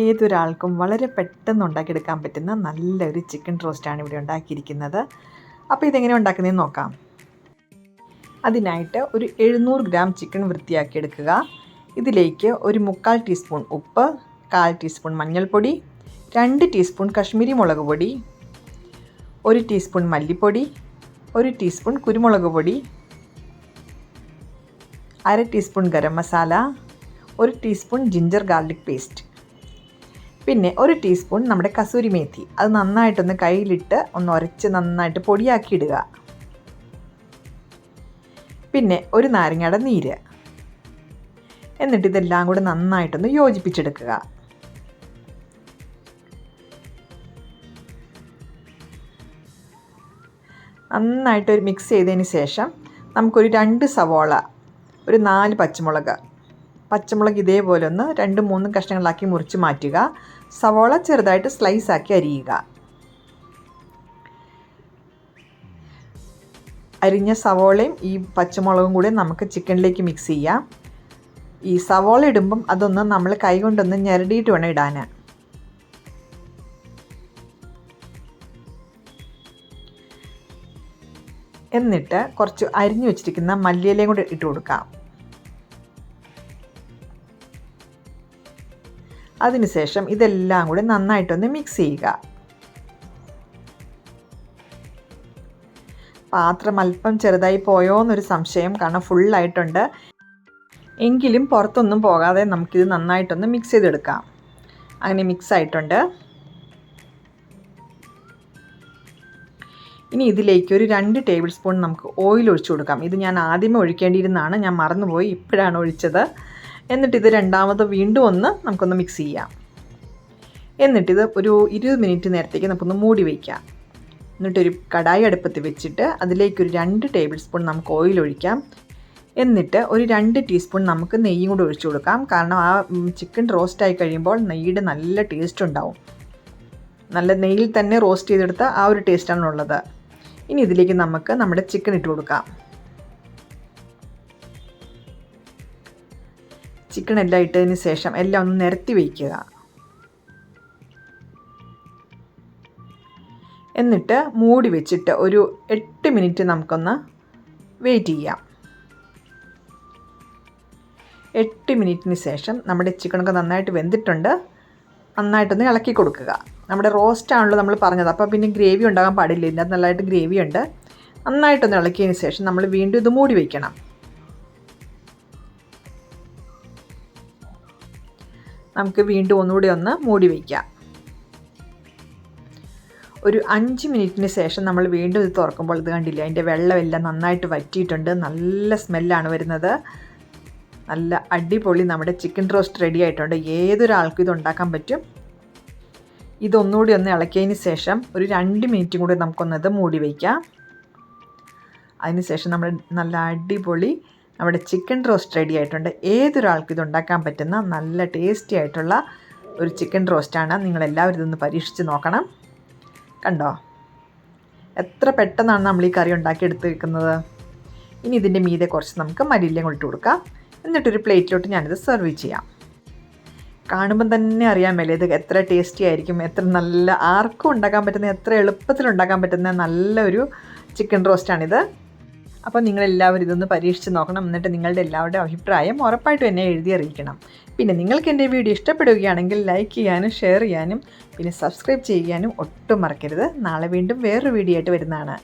ഏതൊരാൾക്കും വളരെ പെട്ടെന്ന് ഉണ്ടാക്കിയെടുക്കാൻ പറ്റുന്ന നല്ലൊരു ചിക്കൻ റോസ്റ്റാണ് ഇവിടെ ഉണ്ടാക്കിയിരിക്കുന്നത്. അപ്പോൾ ഇതെങ്ങനെ ഉണ്ടാക്കുന്നതെന്ന് നോക്കാം. അതിനായിട്ട് ഒരു എഴുന്നൂറ് ഗ്രാം ചിക്കൻ വൃത്തിയാക്കിയെടുക്കുക. ഇതിലേക്ക് ഒരു മുക്കാൽ ടീസ്പൂൺ ഉപ്പ് കാൽ ടീസ്പൂൺ മഞ്ഞൾപ്പൊടി രണ്ട് ടീസ്പൂൺ കശ്മീരി മുളക് പൊടി ഒരു ടീസ്പൂൺ മല്ലിപ്പൊടി ഒരു ടീസ്പൂൺ കുരുമുളക് പൊടി അര ടീസ്പൂൺ ഗരം മസാല ഒരു ടീസ്പൂൺ ജിഞ്ചർ ഗാർലിക് പേസ്റ്റ്. പിന്നെ ഒരു ടീസ്പൂൺ നമ്മുടെ കസൂരി മേത്തി. അത് നന്നായിട്ടൊന്ന് കയ്യിലിട്ട് ഒന്ന് ഉരച്ച് നന്നായിട്ട് പൊടിയാക്കി ഇടുക. പിന്നെ ഒരു നാരങ്ങയുടെ നീര്. എന്നിട്ട് ഇതെല്ലാം കൂടെ നന്നായിട്ടൊന്ന് യോജിപ്പിച്ചെടുക്കുക. നന്നായിട്ട് ഒരു മിക്സ് ചെയ്തതിന് ശേഷം നമുക്കൊരു രണ്ട് സവോള ഒരു നാല് പച്ചമുളക് പച്ചമുളക് ഇതേപോലെ ഒന്ന് രണ്ട് മൂന്നും കഷ്ണങ്ങളാക്കി മുറിച്ച് മാറ്റുക. സവോള ചെറുതായിട്ട് സ്ലൈസ് ആക്കി അരിയുക. അരിഞ്ഞ സവോളയും ഈ പച്ചമുളകും കൂടി നമുക്ക് ചിക്കനിലേക്ക് മിക്സ് ചെയ്യാം. ഈ സവോള ഇടുമ്പം അതൊന്ന് നമ്മൾ കൈ കൊണ്ടൊന്ന് ഞെരടിയിട്ട് വേണം ഇടാൻ. എന്നിട്ട് കുറച്ച് അരിഞ്ഞു വെച്ചിരിക്കുന്ന മല്ലിയിലയും കൂടി ഇട്ട് കൊടുക്കാം. അതിനുശേഷം ഇതെല്ലാം കൂടി നന്നായിട്ടൊന്ന് മിക്സ് ചെയ്യുക. പാത്രം അല്പം ചെറുതായി പോയോ എന്നൊരു സംശയം കാരണം ഫുള്ളായിട്ടുണ്ട് എങ്കിലും പുറത്തൊന്നും പോകാതെ നമുക്കിത് നന്നായിട്ടൊന്ന് മിക്സ് ചെയ്തെടുക്കാം. അങ്ങനെ മിക്സ് ആയിട്ടുണ്ട്. ഇനി ഇതിലേക്ക് ഒരു രണ്ട് ടേബിൾ സ്പൂൺ നമുക്ക് ഓയിൽ ഒഴിച്ചു കൊടുക്കാം. ഇത് ഞാൻ ആദ്യമേ ഒഴിക്കേണ്ടിയിരുന്നതാണ്. ഞാൻ മറന്നുപോയി. ഇപ്പോഴാണ് ഒഴിച്ചത്. എന്നിട്ടിത് രണ്ടാമത് വീണ്ടും ഒന്ന് നമുക്കൊന്ന് മിക്സ് ചെയ്യാം. എന്നിട്ടിത് ഒരു ഇരുപത് മിനിറ്റ് നേരത്തേക്ക് നമുക്കൊന്ന് മൂടി വയ്ക്കാം എന്നിട്ടൊരു കടായി അടുപ്പത്ത് വെച്ചിട്ട് അതിലേക്കൊരു രണ്ട് ടേബിൾ സ്പൂൺ നമുക്ക് ഓയിൽ ഒഴിക്കാം. എന്നിട്ട് ഒരു രണ്ട് ടീസ്പൂൺ നമുക്ക് നെയ്യും കൂടി ഒഴിച്ചു കൊടുക്കാം. കാരണം ആ ചിക്കൻ റോസ്റ്റ് ആയി കഴിയുമ്പോൾ നെയ്യുടെ നല്ല ടേസ്റ്റ് ഉണ്ടാവും. നല്ല നെയ്യിൽ തന്നെ റോസ്റ്റ് ചെയ്തെടുത്ത ആ ഒരു ടേസ്റ്റാണുള്ളത് ഇനി ഇതിലേക്ക് നമുക്ക് നമ്മുടെ ചിക്കൻ ഇട്ട് കൊടുക്കാം. ചിക്കൻ എല്ലാം ഇട്ടതിന് ശേഷം എല്ലാം ഒന്ന് നിരത്തി വയ്ക്കുക. എന്നിട്ട് മൂടി വെച്ചിട്ട് ഒരു എട്ട് മിനിറ്റ് നമുക്കൊന്ന് വെയിറ്റ് ചെയ്യാം. എട്ട് മിനിറ്റിന് ശേഷം നമ്മുടെ ചിക്കനൊക്കെ നന്നായിട്ട് വെന്തിട്ടുണ്ട്. നന്നായിട്ടൊന്ന് ഇളക്കി കൊടുക്കുക. നമ്മുടെ റോസ്റ്റ് ആണല്ലോ നമ്മൾ പറഞ്ഞത്. അപ്പോൾ പിന്നെ ഗ്രേവി ഉണ്ടാകാൻ പാടില്ല. ഇതിനകത്ത് നല്ലതായിട്ട് ഗ്രേവി ഉണ്ട്. നന്നായിട്ടൊന്ന് ഇളക്കിയതിന് ശേഷം നമ്മൾ വീണ്ടും ഇത് മൂടി വയ്ക്കണം നമുക്ക് വീണ്ടും ഒന്നുകൂടി ഒന്ന് മൂടി വയ്ക്കാം ഒരു അഞ്ച് മിനിറ്റിന് ശേഷം നമ്മൾ വീണ്ടും ഇത് തുറക്കുമ്പോൾ ഇത് കണ്ടില്ല അതിന്റെ വെള്ളമെല്ലാം നന്നായിട്ട് വറ്റിയിട്ടുണ്ട്. നല്ല സ്മെല്ലാണ് വരുന്നത്. നല്ല അടിപൊളി നമ്മുടെ ചിക്കൻ റോസ്റ്റ് റെഡി ആയിട്ടുണ്ട്. ഏതൊരാൾക്കും ഇത് ഉണ്ടാക്കാൻ പറ്റും. ഇതൊന്നുകൂടി ഒന്ന് ഇളക്കിയതിന് ശേഷം ഒരു രണ്ട് മിനിറ്റും കൂടി നമുക്കൊന്നത് മൂടി വയ്ക്കാം അതിനുശേഷം നമ്മൾ നല്ല അടിപൊളി നമ്മുടെ ചിക്കൻ റോസ്റ്റ് റെഡി ആയിട്ടുണ്ട്. ഏതൊരാൾക്കും ഇത് ഉണ്ടാക്കാൻ പറ്റുന്ന നല്ല ടേസ്റ്റി ആയിട്ടുള്ള ഒരു ചിക്കൻ റോസ്റ്റാണ് നിങ്ങളെല്ലാവരും ഇതൊന്ന് പരീക്ഷിച്ച് നോക്കണം. കണ്ടോ? എത്ര പെട്ടെന്നാണ് നമ്മൾ ഈ കറി ഉണ്ടാക്കിയെടുത്ത് വെക്കുന്നത് ഇനി ഇതിന്റെ മീതെ കുറച്ച് നമുക്ക് മല്ലിയിലയും ഇട്ട് കൊടുക്കാം. എന്നിട്ടൊരു പ്ലേറ്റിലോട്ട് ഞാനിത് സെർവ് ചെയ്യാം. കാണുമ്പം തന്നെ അറിയാൻ മേലെ ഇത് എത്ര ടേസ്റ്റി ആയിരിക്കും എത്ര നല്ല ആർക്കും ഉണ്ടാക്കാൻ പറ്റുന്ന എത്ര എളുപ്പത്തിൽ ഉണ്ടാക്കാൻ പറ്റുന്ന നല്ലൊരു ചിക്കൻ റോസ്റ്റാണിത് അപ്പോൾ നിങ്ങളെല്ലാവരും ഇതൊന്ന് പരീക്ഷിച്ച് നോക്കണം. എന്നിട്ട് നിങ്ങളുടെ എല്ലാവരുടെയും അഭിപ്രായം ഉറപ്പായിട്ടും എന്നെ എഴുതി അറിയിക്കണം. പിന്നെ നിങ്ങൾക്ക് എന്റെ വീഡിയോ ഇഷ്ടപ്പെടുകയാണെങ്കിൽ ലൈക്ക് ചെയ്യാനും ഷെയർ ചെയ്യാനും പിന്നെ സബ്സ്ക്രൈബ് ചെയ്യാനും ഒട്ടും മറക്കരുത്. നാളെ വീണ്ടും വേറൊരു വീഡിയോ ആയിട്ട് വരുന്നതാണ്.